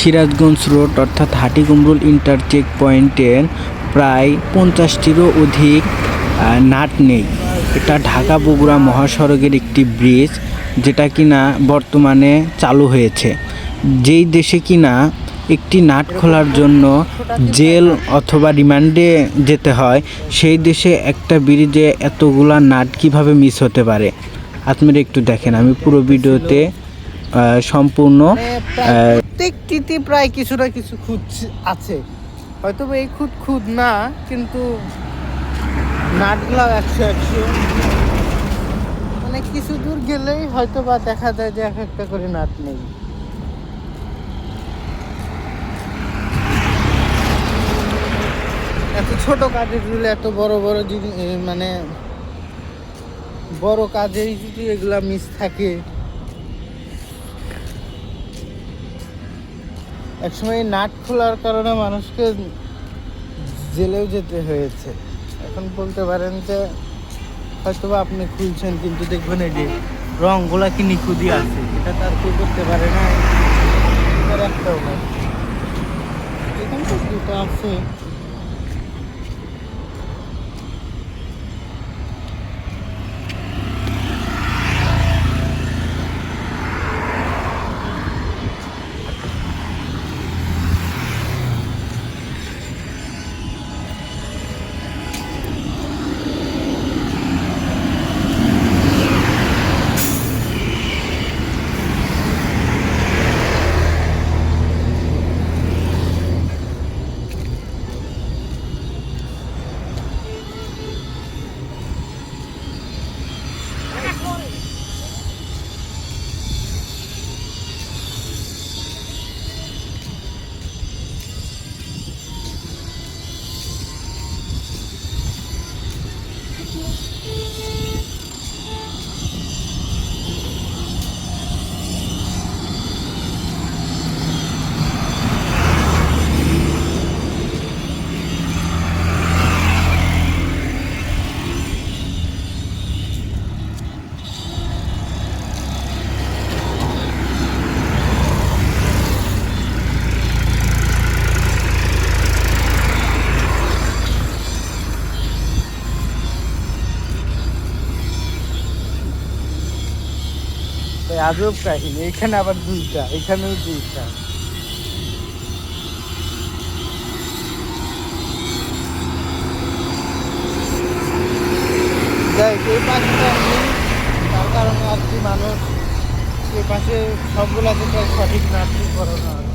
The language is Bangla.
সিরাজগঞ্জ রোড অর্থাৎ হাটিকুমরুল ইন্টার চেক পয়েন্টের প্রায় পঞ্চাশটিরও অধিক নাট নেই। এটা ঢাকা বগুড়া মহাসড়কের একটি ব্রিজ, যেটা কিনা বর্তমানে চালু হয়েছে। যেই দেশে কিনা একটি নাট খোলার জন্য জেল অথবা রিমান্ডে যেতে হয়, সেই দেশে একটা ব্রিজে এতগুলা নাট কীভাবে মিস হতে পারে? আপনারা একটু দেখেন, আমি পুরো ভিডিওতে সম্পূর্ণ মানে প্রত্যেকটিতে প্রায় কিছু না কিছু খুঁত আছে। হয়তো এই খুঁত খুঁত না কিন্তু নাটগুলো একশো একশো। মানে কিছু দূর গেলেই হয়তো বা দেখা যায় যে এক একটা করে নাট নেই। এত ছোট কাজের জন্য এত বড় বড় জিনিস মানে বড় কাজেই যদি এগুলা মিস থাকে। একসময় নাট খোলার কারণে মানুষকে জেলেও যেতে হয়েছে। এখন বলতে পারেন যে হয়তো আপনি খুলছেন কিন্তু দেখবেন এই যে রঙগুলা কি নিখুঁতই আছে। এটা তার কেউ করতে পারে না। একটাও না এখানে তো দুটো আছে। আজব কাহিনী, এখানে আবার দুইটা, এখানেও দুইটা। যাই এই তার কারণে আর কি মানুষ এই পাশে সবগুলা প্রায় সঠিক নার্সিং করানো